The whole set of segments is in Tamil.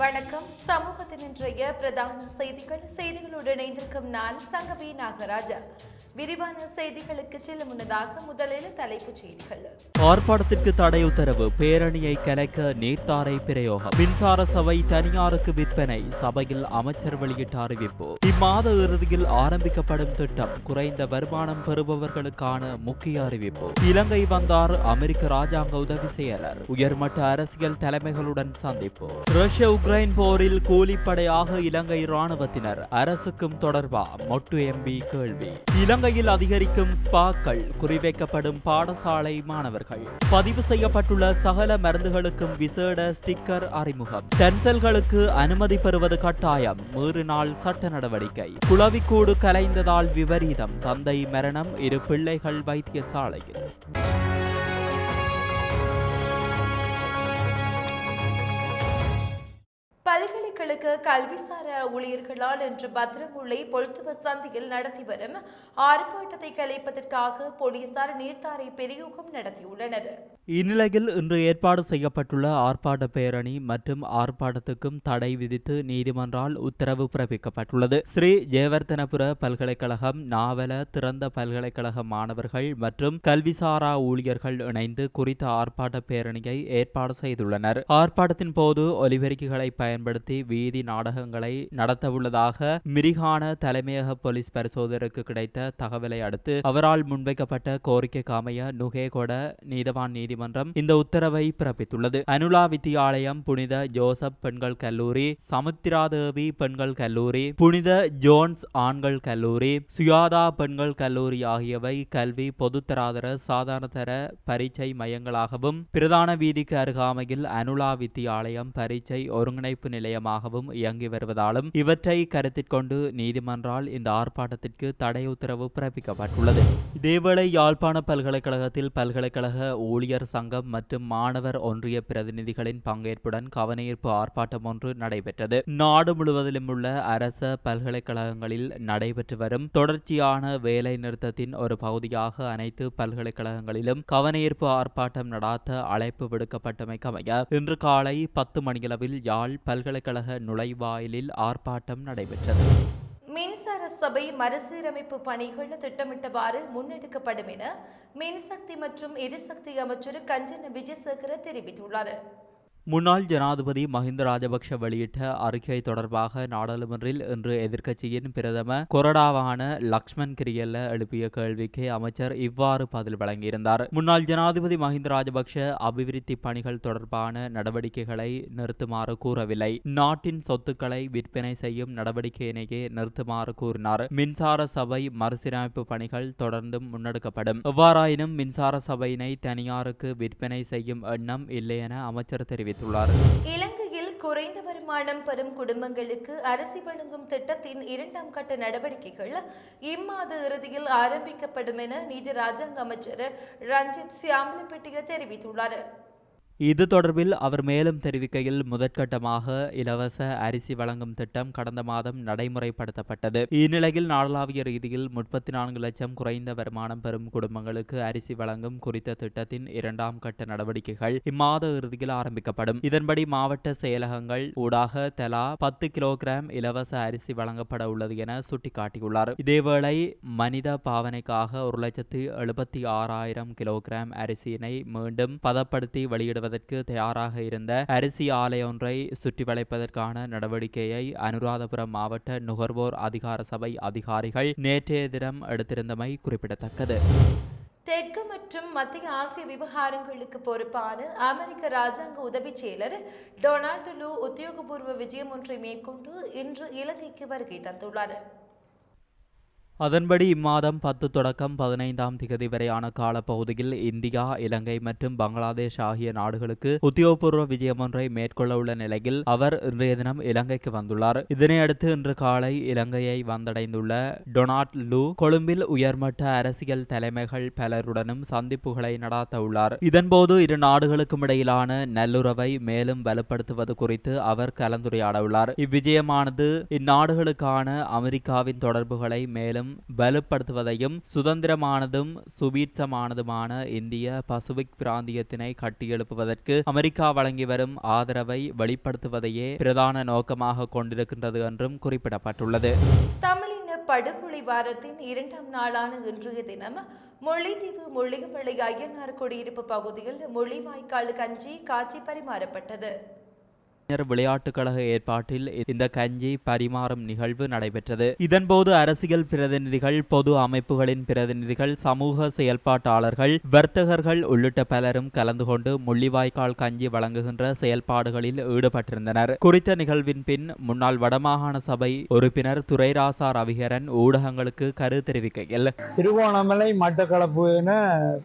வணக்கம். சமூகத்தின் இன்றைய பிரதான செய்திகள். செய்திகளுடன் இணைந்திருக்கும் நான் சங்கவி நாகராஜா விரிவான செய்திகளுக்கு செல்ல முன்னதாக முதலில் தலைப்புச் செய்திகள். ஆர்ப்பாட்டத்திற்கு தடை உத்தரவு பேரணியை கலைக்க நீர்த்தாரை பிரயோகம். மின்சார சபை தனியாருக்கு விற்பனை சபையில் அமைச்சர் வெளியிட்ட அறிவிப்பு. இம்மாத இறுதியில் ஆரம்பிக்கப்படும் திட்டம் குறைந்த வருமானம் பெறுபவர்களுக்கான முக்கிய அறிவிப்பு. இலங்கை வந்தார் அமெரிக்க ராஜாங்க உதவி செயலர். உயர்மட்ட அரசியல் தலைமைகளுடன் சந்திப்பு. ரஷ்ய உக்ரைன் போரில் கூலிப்படையாக இலங்கை ராணுவத்தினர் அரசுக்கும் தொடர்பா? மொட்டு எம்பி கேள்வி. இலங்கை இலங்கையில் அதிகரிக்கும் ஸ்பாக்கள் குறிவைக்கப்படும் பாடசாலை மாணவர்கள். பதிவு செய்யப்பட்டுள்ள சகல மருந்துகளுக்கும் விசேட ஸ்டிக்கர் அறிமுகம். டென்சல்களுக்கு அனுமதி பெறுவது கட்டாயம். மீறினால் சட்ட நடவடிக்கை. குளவிக்கூடு கலைந்ததால் விபரீதம். தந்தை மரணம். இரு பிள்ளைகள் வைத்தியசாலையில். பல்கலைக்கழக கல்விசார ஊழியர்களால் இன்று பத்திரமுள்ளை பொழுத்துவ சந்தையில் நடத்தி வரும் ஆர்ப்பாட்டத்தை கலைப்பதற்காக போலீசார் நீர்த்தாரை பெரியோகம் நடத்தியுள்ளனர். இந்நிலையில் இன்று ஏற்பாடு செய்யப்பட்டுள்ள ஆர்ப்பாட்ட பேரணி மற்றும் ஆர்ப்பாட்டத்துக்கும் தடை விதித்து நீதிமன்றால் உத்தரவு பிறப்பிக்கப்பட்டுள்ளது. ஸ்ரீ ஜெயவர்த்தனபுர பல்கலைக்கழகம் நாவல திறந்த பல்கலைக்கழக மாணவர்கள் மற்றும் கல்விசாரா ஊழியர்கள் இணைந்து குறித்த ஆர்ப்பாட்ட பேரணியை ஏற்பாடு செய்துள்ளனர். ஆர்ப்பாட்டத்தின் போது ஒலிபெருக்கிகளை பயன்படுத்தி வீதி நாடகங்களை நடத்தவுள்ளதாக மிரிகான தலைமையக போலீஸ் பரிசோதகருக்கு கிடைத்த தகவலை அடுத்து அவரால் முன்வைக்கப்பட்ட கோரிக்கைக்கு அமைய நுகேகொட நீதவான் நீதிமன்றம் இந்த உத்தரவை பிறப்பித்துள்ளது. அனுலா வித்தியாலயம் புனித ஜோசப் பெண்கள் கல்லூரி சமுத்திராதேவி பெண்கள் கல்லூரி புனித ஜோன்ஸ் ஆண்கள் கல்லூரி சுயாதா பெண்கள் கல்லூரி ஆகியவை கல்வி பொதுத்தராதர சாதாரணதர பரீட்சை மையங்களாகவும் பிரதான வீதிக்கு அருகாமையில் அனுலா வித்தியாலயம் பரீட்சை ஒருங்கிணைப்பு நிலையமாக நிலையமாகவும் இயங்கி வருவதாலும் இவற்றை கருத்தில் கொண்டு நீதிமன்றால் இந்த ஆர்ப்பாட்டத்திற்கு தடை உத்தரவு பிறப்பிக்கப்பட்டுள்ளது. இதேவேளை யாழ்ப்பாண பல்கலைக்கழகத்தில் பல்கலைக்கழக ஊழியர் சங்கம் மற்றும் மாணவர் ஒன்றிய பிரதிநிதிகளின் பங்கேற்புடன் கவனஈர்ப்பு ஆர்ப்பாட்டம் ஒன்று நடைபெற்றது. நாடு முழுவதிலும் உள்ள அரச பல்கலைக்கழகங்களில் நடைபெற்று வரும் தொடர்ச்சியான வேலை நிறுத்தத்தின் ஒரு பகுதியாக அனைத்து பல்கலைக்கழகங்களிலும் கவனஈர்ப்பு ஆர்ப்பாட்டம் நடாத்த அழைப்பு விடுக்கப்பட்டமைக்கமைய இன்று காலை பத்து மணியளவில் யாழ் பல்கலைக்கழக நுழைவாயிலில் ஆர்ப்பாட்டம் நடைபெற்றது. மின்சார சபை மறுசீரமைப்பு பணிகள் திட்டமிட்டவாறு முன்னெடுக்கப்படும் என மின்சக்தி மற்றும் எரிசக்தி அமைச்சர் கஞ்சன விஜயசேகர தெரிவித்துள்ளார். முன்னாள் ஜனாதிபதி மஹிந்த ராஜபக்ஷ வெளியிட்ட அறிக்கை தொடர்பாக நாடாளுமன்றில் இன்று எதிர்க்கட்சியின் பிரதம கொரடாவான லக்ஷ்மன் கிரியல்ல எழுப்பிய கேள்விக்கு அமைச்சர் இவ்வாறு பதில் வழங்கியிருந்தார். முன்னாள் ஜனாதிபதி மஹிந்த ராஜபக்ஷ அபிவிருத்தி பணிகள் தொடர்பான நடவடிக்கைகளை நிறுத்துமாறு கூறவில்லை. நாட்டின் சொத்துக்களை விற்பனை செய்யும் நடவடிக்கையினையே நிறுத்துமாறு கூறினார். மின்சார சபை மறுசீரமைப்பு பணிகள் தொடர்ந்தும் முன்னெடுக்கப்படும். எவ்வாறாயினும் மின்சார சபையினை தனியாருக்கு விற்பனை செய்யும் எண்ணம் இல்லை என அமைச்சர் தெரிவித்தார். தெரிவித்துள்ளார். இலங்கையில் குறைந்த வருமானம் பெறும் குடும்பங்களுக்கு அரசு வழங்கும் திட்டத்தின் இரண்டாம் கட்ட நடவடிக்கைகள் இம்மாத இறுதியில் ஆரம்பிக்கப்படும் என நீதி ராஜாங்க அமைச்சர் ரஞ்சித் சியாமலப்பட்டிய தெரிவித்துள்ளார். இது தொடர்பில் அவர் மேலும் தெரிவிக்கையில் முதற்கட்டமாக இலவச அரிசி வழங்கும் திட்டம் கடந்த மாதம் நடைமுறைப்படுத்தப்பட்டது. இந்நிலையில் நாடளாவிய ரீதியில் முப்பத்தி நான்கு லட்சம் குறைந்த வருமானம் பெறும் குடும்பங்களுக்கு அரிசி வழங்கும் குறித்த திட்டத்தின் இரண்டாம் கட்ட நடவடிக்கைகள் இம்மாத இறுதியில் ஆரம்பிக்கப்படும். இதன்படி மாவட்ட செயலகங்கள் ஊடாக தலா பத்து கிலோகிராம் இலவச அரிசி வழங்கப்பட உள்ளது என சுட்டிக்காட்டியுள்ளார். இதேவேளை மனித பாவனைக்காக ஒரு லட்சத்து எழுபத்தி ஆறாயிரம் கிலோகிராம் அரிசியினை மீண்டும் பதப்படுத்தி வெளியிடுவது செய்வதற்கு தயாராக இருந்த அரிசி ஆலை ஒன்றை சுற்றி வளைப்பதற்கான நடவடிக்கையை அனுராதபுரம் மாவட்ட நுகர்வோர் அதிகார சபை அதிகாரிகள் நேற்றைய தினம் எடுத்திருந்தமை குறிப்பிடத்தக்கது. தெற்கு மற்றும் மத்திய ஆசிய விவகாரங்களுக்கு பொறுப்பான அமெரிக்க ராஜாங்க உதவி செயலர் டொனால்டு லூ உத்தியோகபூர்வ விஜயம் ஒன்றை மேற்கொண்டு இன்று இலங்கைக்கு வருகை தந்துள்ளார். அதன்படி இம்மாதம் பத்து தொடக்கம் பதினைந்தாம் திகதி வரையான காலப்பகுதியில் இந்தியா இலங்கை மற்றும் பங்களாதேஷ் ஆகிய நாடுகளுக்கு உத்தியோகபூர்வ விஜயம் ஒன்றை மேற்கொள்ள உள்ள நிலையில் அவர் இன்றைய தினம் இலங்கைக்கு வந்துள்ளார். இதனையடுத்து இன்று காலை இலங்கையை வந்தடைந்துள்ள டொனால்ட் லூ கொழும்பில் உயர்மட்ட அரசியல் தலைமைகள் பலருடனும் சந்திப்புகளை நடாத்த உள்ளார். இதன்போது இரு நாடுகளுக்கும் இடையிலான நல்லுறவை மேலும் வலுப்படுத்துவது குறித்து அவர் கலந்துரையாட உள்ளார். இவ்விஜயமானது இந்நாடுகளுக்கான அமெரிக்காவின் தொடர்புகளை மேலும் மேலும் வலுப்படுத்துவதையும் சுதந்திரமானதும் சுபீட்சமானதுமான இந்திய பசிபிக் பிராந்தியத்தினை கட்டியெழுப்புவதற்கு அமெரிக்கா வழங்கி வரும் ஆதரவை வெளிப்படுத்துவதையே பிரதான நோக்கமாக கொண்டிருக்கின்றது என்றும் குறிப்பிடப்பட்டுள்ளது. தமிழின படுகொலை வாரத்தின் இரண்டாம் நாளான இன்றைய தினம் முல்லைத்தீவு முள்ளியமலை ஐயனார் குடியிருப்பு பகுதியில் முள்ளிவாய்க்கால் கஞ்சி காட்சி பரிமாறப்பட்டது. இளைஞர் விளையாட்டுக் கழக ஏற்பாட்டில் இந்த கஞ்சி பரிமாறும் நிகழ்வு நடைபெற்றது. இதன்போது அரசியல் பிரதிநிதிகள் பொது அமைப்புகளின் பிரதிநிதிகள் சமூக செயல்பாட்டாளர்கள் வர்த்தகர்கள் உள்ளிட்ட பலரும் கலந்து கொண்டு முள்ளிவாய்க்கால் கஞ்சி வழங்குகின்ற செயல்பாடுகளில் ஈடுபட்டிருந்தனர். குறித்த நிகழ்வின் பின் முன்னாள் வடமாகாண சபை உறுப்பினர் துரைராசா ரவிகரன் ஊடகங்களுக்கு கரு தெரிவிக்கையில் திருவோணமலை மட்டக்களப்பு என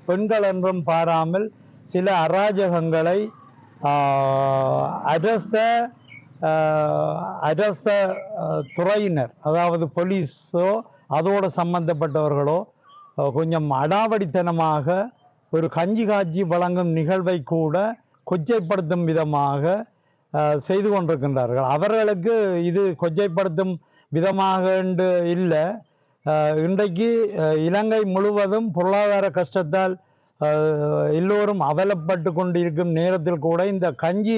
பெண்கள் என்றும் பாராமல் சில அராஜகங்களை அரச அரச துறையினர் அதாவது போலீஸோ அதோடு சம்பந்தப்பட்டவர்களோ கொஞ்சம் அடாவடித்தனமாக ஒரு கஞ்சி காட்சி வழங்கும் நிகழ்வை கூட கொச்சைப்படுத்தும் விதமாக செய்து கொண்டிருக்கின்றார்கள். அவர்களுக்கு இது கொச்சைப்படுத்தும் விதமாக என்று இல்லை. இன்றைக்கு இலங்கை முழுவதும் பொருளாதார கஷ்டத்தால் எல்லோரும் அவலப்பட்டு கொண்டிருக்கும் நேரத்தில் கூட இந்த கஞ்சி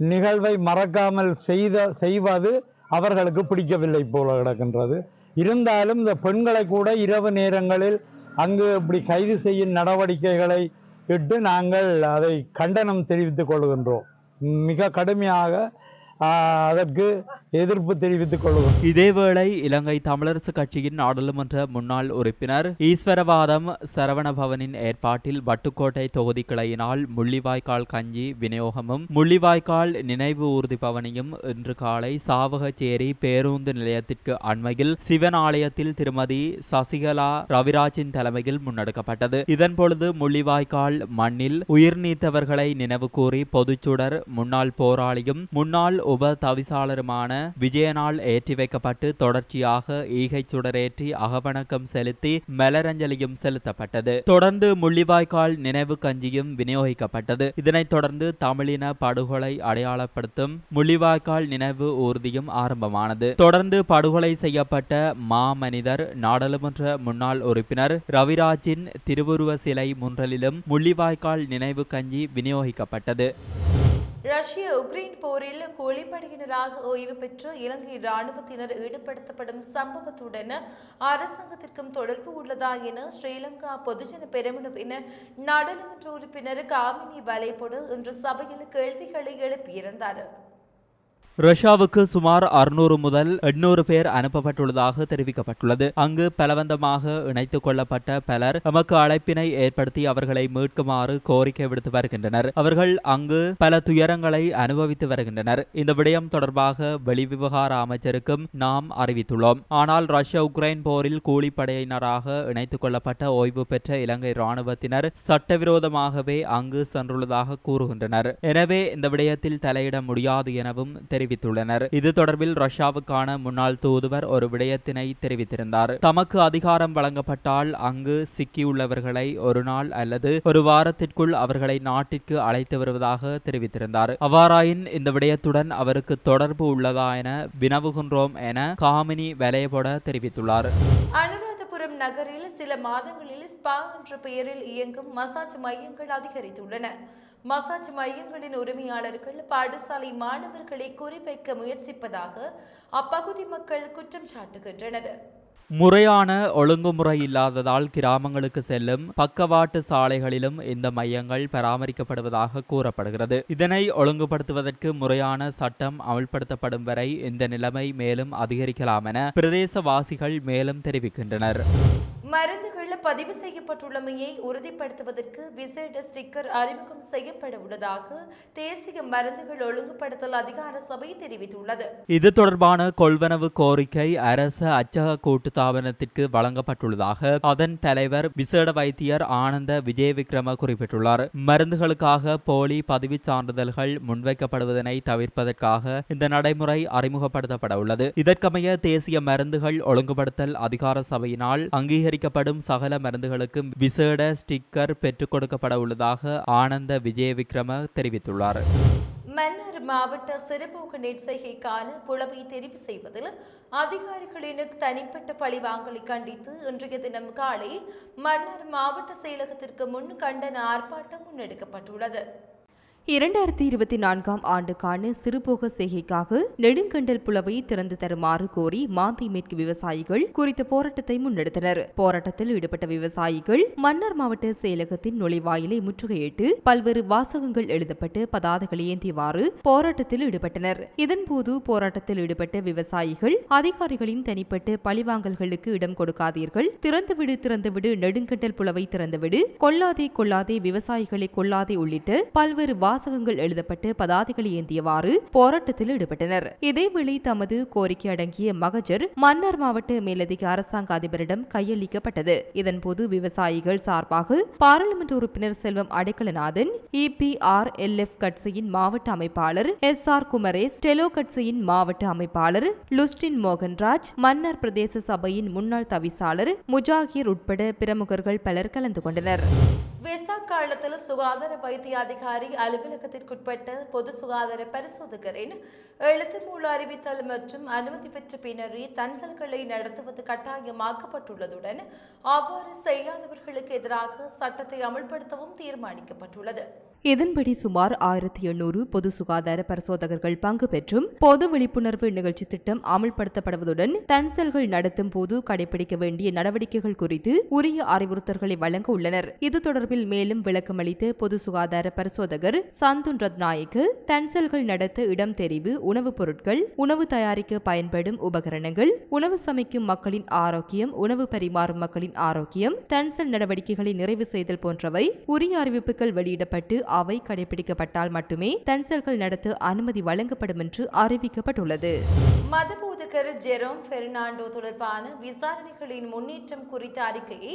நிகழ்வை மறக்காமல் செய்த செய்வது அவர்களுக்கு பிடிக்கவில்லை போல கிடக்கின்றது. இருந்தாலும் இந்த பெண்களை கூட இரவு நேரங்களில் அங்கு இப்படி கைது செய்யும் நடவடிக்கைகளை இட்டு நாங்கள் அதை கண்டனம் தெரிவித்துக் கொள்கின்றோம். மிக கடுமையாக அதற்கு எதிர்ப்பு தெரிவித்துக் கொள்வோம். இதேவேளை இலங்கை தமிழரசு கட்சியின் நாடாளுமன்ற முன்னாள் உறுப்பினர் ஈஸ்வரவாதம் சரவணபவனின் ஏற்பாட்டில் வட்டுக்கோட்டை தொகுதி கிளையினால் முள்ளிவாய்க்கால் கஞ்சி விநியோகமும் முள்ளிவாய்க்கால் நினைவு ஊர்தி பவனியும் இன்று காலை சாவகச்சேரி பேருந்து நிலையத்திற்கு அண்மையில் சிவன் ஆலயத்தில் திருமதி சசிகலா ரவிராஜின் தலைமையில் முன்னெடுக்கப்பட்டது. இதன் பொழுது முள்ளிவாய்க்கால் மண்ணில் உயிர் நீத்தவர்களை நினைவு கூறி பொதுச்சுடர் முன்னாள் போராளியும் முன்னாள் உப தவிசாளருமான விஜயனால் ஏற்றி வைக்கப்பட்டு தொடர்ச்சியாக ஈகை சுடரேற்றி அகவணக்கம் செலுத்தி மலரஞ்சலியும் செலுத்தப்பட்டது. தொடர்ந்து முள்ளிவாய்க்கால் நினைவு கஞ்சியும் விநியோகிக்கப்பட்டது. இதனைத் தொடர்ந்து தமிழின படுகொலை அடையாளப்படுத்தும் முள்ளிவாய்க்கால் நினைவு ஊர்தியும் ஆரம்பமானது. தொடர்ந்து படுகொலை செய்யப்பட்ட மாமனிதர் நாடாளுமன்ற முன்னாள் உறுப்பினர் ரவிராஜின் திருவுருவ சிலை முன்றலிலும் முள்ளிவாய்க்கால் நினைவு கஞ்சி விநியோகிக்கப்பட்டது. ரஷ்ய உக்ரைன் போரில் கூலிப்படையினராக ஓய்வு பெற்ற இலங்கை இராணுவத்தினர் ஈடுபடுத்தப்படும் சம்பவத்துடன் அரசாங்கத்திற்கும் தொடர்பு உள்ளதா என ஸ்ரீலங்கா பொதுஜன பெரமுனவின் நாடாளுமன்ற உறுப்பினர் காமினி வலைபொடு இன்று சபையில் கேள்விகளை எழுப்பியிருந்தார். ரஷ்யாவுக்கு சுமார் அறுநூறு முதல் எண்ணூறு பேர் அனுப்பப்பட்டுள்ளதாக தெரிவிக்கப்பட்டுள்ளது. அங்கு பலவந்தமாக இணைத்துக் கொள்ளப்பட்ட பலர் நமக்கு அழைப்பினை ஏற்படுத்தி அவர்களை மீட்குமாறு கோரிக்கை விடுத்து வருகின்றனர். அவர்கள் அங்கு பல துயரங்களை அனுபவித்து வருகின்றனர். இந்த விடயம் தொடர்பாக வெளிவிவகார அமைச்சருக்கும் நாம் அறிவித்துள்ளோம். ஆனால் ரஷ்யா உக்ரைன் போரில் கூலிப்படையினராக இணைத்துக் கொள்ளப்பட்ட ஓய்வு பெற்ற இலங்கை இராணுவத்தினர் சட்டவிரோதமாகவே அங்கு சென்றுள்ளதாக கூறுகின்றனர். எனவே இந்த விடயத்தில் தலையிட முடியாது எனவும் தெரிவித்துள்ளனர். இது தொடர்பில் ரஷ்யாவுக்கான முன்னாள் தூதுவர் ஒரு விடயத்தினை தெரிவித்திருந்தார். தமக்கு அதிகாரம் வழங்கப்பட்டால் அங்கு சிக்கியுள்ளவர்களை ஒரு நாள் அல்லது ஒரு வாரத்திற்குள் அவர்களை நாட்டிற்கு அழைத்து வருவதாக தெரிவித்திருந்தார். அவ்வாறாயின் இந்த விடயத்துடன் அவருக்கு தொடர்பு உள்ளதா என வினவுகின்றோம் என காமினி வலையபொட தெரிவித்துள்ளார். அனுராதபுரம் நகரில் சில மாதங்களில் ஸ்பா என்ற பெயரில் இயங்கும் மசாஜ் மையங்கள் அதிகரித்துள்ளன. மசாஜ் மையங்களின் உரிமையாளர்கள் பாடசாலை மாணவர்களை குறிவைக்க முயற்சிப்பதாக அப்பகுதி மக்கள் குற்றம் சாட்டுகின்றனர். முறையான ஒழுங்குமுறை இல்லாததால் கிராமங்களுக்கு செல்லும் பக்கவாட்டு சாலைகளிலும் இந்த மையங்கள் பராமரிக்கப்படுவதாக கூறப்படுகிறது. இதனை ஒழுங்குபடுத்துவதற்கு முறையான சட்டம் அமல்படுத்தப்படும் வரை இந்த நிலைமை மேலும் அதிகரிக்கலாம் என பிரதேசவாசிகள் மேலும் தெரிவிக்கின்றனர். மருந்துகள் பதிவு செய்யப்பட்டுள்ளமையை உறுதிப்படுத்துவதற்கு விசேட ஸ்டிக்கர் அறிமுகம் செய்யப்பட உள்ளதாக தேசிய மருந்துகள் ஒழுங்குபடுத்தல் அதிகார சபை தெரிவித்துள்ளது. இது தொடர்பான கொள்வனவு கோரிக்கை அரச அச்சக கூட்டுத்தாபனத்திற்கு வழங்கப்பட்டுள்ளதாக அதன் தலைவர் விசேட வைத்தியர் ஆனந்த விஜய விக்ரம குறிப்பிட்டுள்ளார். மருந்துகளுக்காக போலி பதிவு சான்றிதழ்கள் முன்வைக்கப்படுவதனை தவிர்ப்பதற்காக இந்த நடைமுறை அறிமுகப்படுத்தப்பட உள்ளது. இதற்கமைய தேசிய மருந்துகள் ஒழுங்குபடுத்தல் அதிகார சபையினால் அங்கீகரிக்கப்படும் சகல சகல மருந்துகளுக்கும் விசேட ஸ்டிக்கர் பெற்றுக் கொடுக்கப்பட உள்ளதாக ஆனந்த விஜயவிக்ரம தெரிவித்துள்ளார். மன்னார் மாவட்ட சிறுபோக்கு நெற்செய்கைக்கான புலவை தெரிவு செய்வதில் அதிகாரிகளின் தனிப்பட்ட பழிவாங்கலை கண்டித்து இன்றைய தினம் காலை மன்னார் மாவட்ட செயலகத்திற்கு முன் கண்டன ஆர்ப்பாட்டம் முன்னெடுக்கப்பட்டுள்ளது. இரண்டாயிரத்தி இருபத்தி நான்காம் ஆண்டுக்கான சிறுபோக செய்கைக்காக நெடுங்கண்டல் புலவை திறந்து தருமாறு கோரி மாந்தை மேற்கு விவசாயிகள் குறித்த போராட்டத்தை முன்னெடுத்தனர். போராட்டத்தில் ஈடுபட்ட விவசாயிகள் மன்னர் மாவட்ட செயலகத்தின் நுழைவாயிலை முற்றுகையிட்டு பல்வேறு வாசகங்கள் எழுதப்பட்டு பதாதைகளை ஏந்தியவாறு போராட்டத்தில் ஈடுபட்டனர். இதன்போது போராட்டத்தில் ஈடுபட்ட விவசாயிகள் அதிகாரிகளின் தனிப்பட்ட பழிவாங்கல்களுக்கு இடம் கொடுக்காதீர்கள். திறந்துவிடு திறந்துவிடு நெடுங்கண்டல் புலவை திறந்துவிடு. கொல்லாதே கொல்லாதே விவசாயிகளை கொல்லாதே உள்ளிட்ட பல்வேறு வாசகங்கள் எழுதப்பட்டு பதாதைகளை ஏந்தியவாறு போராட்டத்தில் ஈடுபட்டனர். இதேவேளை தமது கோரிக்கை அடங்கிய மகஜர் மன்னர் மாவட்ட மேலதிக அரசாங்க அதிபரிடம் கையளிக்கப்பட்டது. இதன்போது விவசாயிகள் சார்பாக பாராளுமன்ற உறுப்பினர் செல்வம் அடைக்கலநாதன் இபிஆர் எல்எஃப் கட்சியின் மாவட்ட அமைப்பாளர் எஸ் ஆர் குமரேஸ் டெலோ கட்சியின் மாவட்ட அமைப்பாளர் லுஸ்டின் மோகன்ராஜ் மன்னர் பிரதேச சபையின் முன்னாள் தவிசாளர் முஜாகிர் உட்பட பிரமுகர்கள் பலர் கலந்து கொண்டனர். விசா காலத்தில் சுகாதார வைத்திய அதிகாரி அலுவலகத்திற்குட்பட்ட பொது சுகாதார பரிசோதகரின் எழுத்து மூல அறிவித்தல் மற்றும் அனுமதி பெற்ற பின்னரே தன்சல்களை நடத்துவது கட்டாயமாக்கப்பட்டுள்ளதுடன் அவ்வாறு செய்யாதவர்களுக்கு எதிராக சட்டத்தை அமல்படுத்தவும் தீர்மானிக்கப்பட்டுள்ளது. இதன்படி சுமார் ஆயிரத்தி எண்ணூறு பொது சுகாதார பரிசோதகர்கள் பங்கு பெற்றும் பொது விழிப்புணர்வு நிகழ்ச்சி திட்டம் அமல்படுத்தப்படுவதுடன் தன்சல்கள் நடத்தும் போது கடைபிடிக்க வேண்டிய நடவடிக்கைகள் குறித்து உரிய அறிவுறுத்தல்களை வழங்க உள்ளனர். இது தொடர்பில் மேலும் விளக்கமளித்த பொது சுகாதார பரிசோதகர் சந்துன் ரத்நாயக்கு தன்சல்கள் நடத்த இடம் தெரிவு உணவுப் பொருட்கள் உணவு தயாரிக்க பயன்படும் உபகரணங்கள் உணவு சமைக்கும் மக்களின் ஆரோக்கியம் உணவு பரிமாறும் மக்களின் ஆரோக்கியம் தன்சல் நடவடிக்கைகளை நிறைவு செய்தல் போன்றவை உரிய அறிவிப்புகள் வெளியிடப்பட்டு அவை கடைபிடிக்கப்பட்டால் மட்டுமே தன்சல்கள் நடத்த அனுமதி வழங்கப்படும் என்று அறிவிக்கப்பட்டுள்ளது. மதபோதகர் ஜெரோம் பெர்னாண்டோ தொடர்பான விசாரணைகளின் முன்னேற்றம் குறித்த அறிக்கையை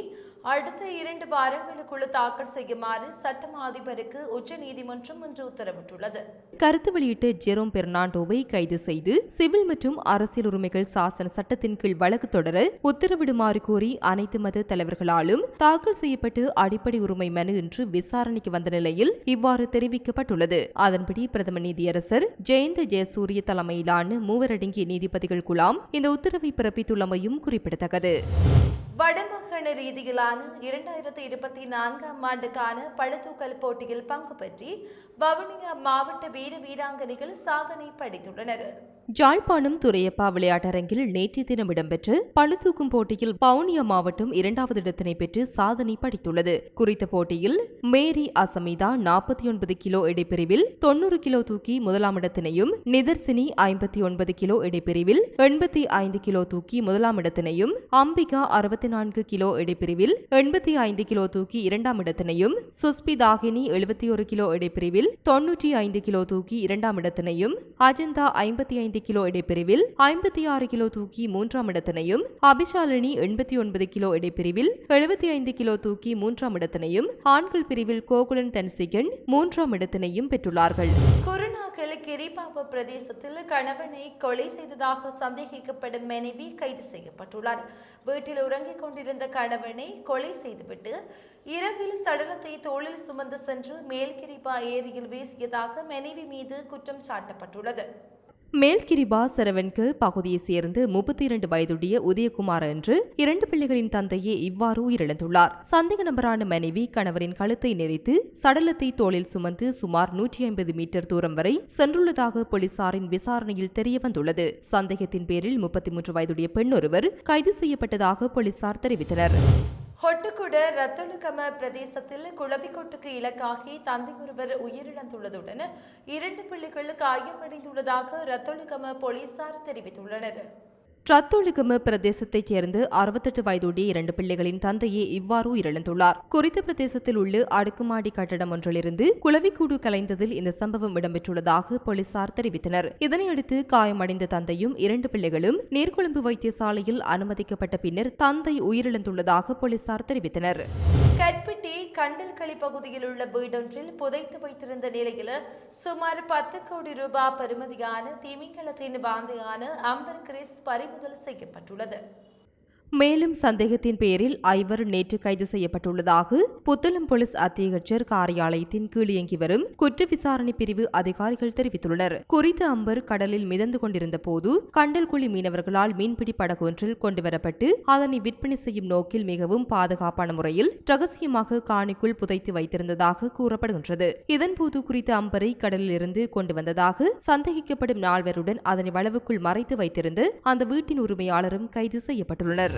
அடுத்த இரண்டு வாரங்களுக்குள் தாக்கல் செய்யுமாறு சட்டமா அதிபருக்கு உச்சநீதிமன்றம் இன்று உத்தரவிட்டுள்ளது. கருத்து வெளியிட்ட ஜெரோம் பெர்னாண்டோவை கைது செய்து சிவில் மற்றும் அரசியல் உரிமைகள் சாசன சட்டத்தின் கீழ் வழக்கு தொடர உத்தரவிடுமாறு கோரி அனைத்து மத தலைவர்களாலும் தாக்கல் செய்யப்பட்டு அடிப்படை உரிமை மனு இன்று விசாரணைக்கு வந்த நிலையில் இவ்வாறு தெரிவிக்கப்பட்டுள்ளது. அதன்படி பிரதம நீதியரசர் ஜெயந்த ஜெயசூரிய தலைமையிலான மூவரடங்கிய நீதிபதிகள் குழாம் இந்த உத்தரவை பிறப்பித்துள்ளமையும் குறிப்பிடத்தக்கது. வடமாகாண ரீதியிலான இரண்டாயிரத்தி இருபத்தி நான்காம் ஆண்டுக்கான பழுத்தூக்கல் போட்டியில் பங்கு பெற்றி வவுனியா மாவட்ட வீர வீராங்கனைகள் சாதனை படைத்துள்ளனர். ஜாழ்ப்பாணம் துறையப்பா விளையாட்டரங்கில் நேற்றைய தினம் இடம்பெற்ற பளுதூக்கும் போட்டியில் பவுனியா மாவட்டம் இரண்டாவது இடத்தினை பெற்று சாதனை படைத்துள்ளது. குறித்த போட்டியில் மேரி அசமிதா நாற்பத்தி ஒன்பது கிலோ இடைப்பிரிவில் தொன்னூறு கிலோ தூக்கி முதலாம் இடத்தினையும் நிதர்சினி ஐம்பத்தி ஒன்பது கிலோ இடைப்பிரிவில் எண்பத்தி ஐந்து கிலோ தூக்கி முதலாம் இடத்தினையும் அம்பிகா அறுபத்தி நான்கு கிலோ இடைப்பிரிவில் எண்பத்தி ஐந்து கிலோ தூக்கி இரண்டாம் இடத்தினையும் சுஸ்பி தாகினி எழுபத்தி ஒரு கிலோ இடைப்பிரிவில் தொன்னூற்றி ஐந்து கிலோ தூக்கி இரண்டாம் இடத்தினையும் அஜந்தா ஐம்பத்தி ஐந்து கிலோ இடைப்பிரிவில் ஐம்பத்தி ஆறு கிலோ தூக்கி மூன்றாம் இடத்தினையும் அபிஷாலினி எண்பத்தி ஒன்பது கிலோ இடைப்பிரிவில் எழுபத்தி ஐந்து கிலோ தூக்கி மூன்றாம் இடத்தினையும் ஆண்கள் பிரிவில் கோகுலன் தன்சிகன் மூன்றாம் இடத்தினையும் பெற்றுள்ளார்கள். குருநாகல் கிரிபாப பிரதேசத்தில் கணவனை கொலை செய்ததாக சந்தேகிக்கப்படும் மனைவி கைது செய்யப்பட்டுள்ளார். வீட்டில் உறங்கிக் கொண்டிருந்த கணவனை கொலை செய்துவிட்டு இரவில் சடலத்தை தோளில் சுமந்து சென்று மேல்கிரிபா ஏரியில் வீசியதாக மனைவி மீது குற்றம் சாட்டப்பட்டுள்ளது. மேல்கிரிபா சரவன்கு பகுதியைச் சேர்ந்து முப்பத்தி இரண்டு வயதுடைய உதயகுமார் என்று இரண்டு பிள்ளைகளின் தந்தையே இவ்வாறு உயிரிழந்துள்ளார். சந்தேக நபரான மனைவி கணவரின் கழுத்தை நெரித்து சடலத்தை தோளில் சுமந்து சுமார் நூற்றி ஐம்பது மீட்டர் தூரம் வரை சென்றுள்ளதாக போலீசாரின் விசாரணையில் தெரியவந்துள்ளது. சந்தேகத்தின் பேரில் முப்பத்தி மூன்று வயதுடைய பெண் ஒருவர் கைது செய்யப்பட்டதாக போலீசார் தெரிவித்தனர். ஹொட்டுக்குட ரத்தொழுக்கம பிரதேசத்தில் குளவிக்கோட்டுக்கு இலக்காகி தந்தை ஒருவர் உயிரிழந்துள்ளதுடன் இரண்டு பிள்ளைகள் காயமடைந்துள்ளதாக ரத்தொழுக்கம போலீசார் தெரிவித்துள்ளனர். ரத்தோலிகம பிரதேசத்தைச் சேர்ந்து அறுபத்தெட்டு வயதுடைய இரண்டு பிள்ளைகளின் தந்தையே இவ்வாறு உயிரிழந்துள்ளார். குறித்த பிரதேசத்தில் உள்ள அடுக்குமாடி கட்டடம் ஒன்றிலிருந்து குளவிக்கூடு கலைந்ததில் இந்த சம்பவம் இடம்பெற்றுள்ளதாக போலீசார் தெரிவித்தனர். இதனையடுத்து காயமடைந்த தந்தையும் இரண்டு பிள்ளைகளும் நீர்கொழும்பு வைத்தியசாலையில் அனுமதிக்கப்பட்ட பின்னர் தந்தை உயிரிழந்துள்ளதாக போலீசார் தெரிவித்தனர். கற்பிட்டி கண்டல்களி பகுதியில் உள்ள வீடொன்றில் புதைத்து வைத்திருந்த நிலையில் சுமார் பத்து கோடி ரூபாய் பெறுமதியான திமிங்கலத்தின் வாந்தையான அம்பர் கிறிஸ் பறிமுதல் செய்யப்பட்டுள்ளது மேலும் சந்தேகத்தின் பேரில் ஐவர் நேற்று கைது செய்யப்பட்டுள்ளதாக புத்தளம் போலீஸ் அத்தியட்சர் காரியாலயத்தின் கீழ் இயங்கி வரும் குற்ற விசாரணை பிரிவு அதிகாரிகள் தெரிவித்துள்ளனர். குறித்த அம்பர் கடலில் மிதந்து கொண்டிருந்த போது கண்டல்குழி மீனவர்களால் மீன்பிடி படகு ஒன்றில் கொண்டுவரப்பட்டு அதனை விற்பனை செய்யும் நோக்கில் மிகவும் பாதுகாப்பான முறையில் ரகசியமாக காணிக்குள் புதைத்து வைத்திருந்ததாக கூறப்படுகின்றது. இதன்போது குறித்த அம்பரை கடலில் இருந்து கொண்டு வந்ததாக சந்தேகிக்கப்படும் நால்வருடன் அதனை வளவுக்குள் மறைத்து வைத்திருந்து அந்த வீட்டின் உரிமையாளரும் கைது செய்யப்பட்டுள்ளனர்.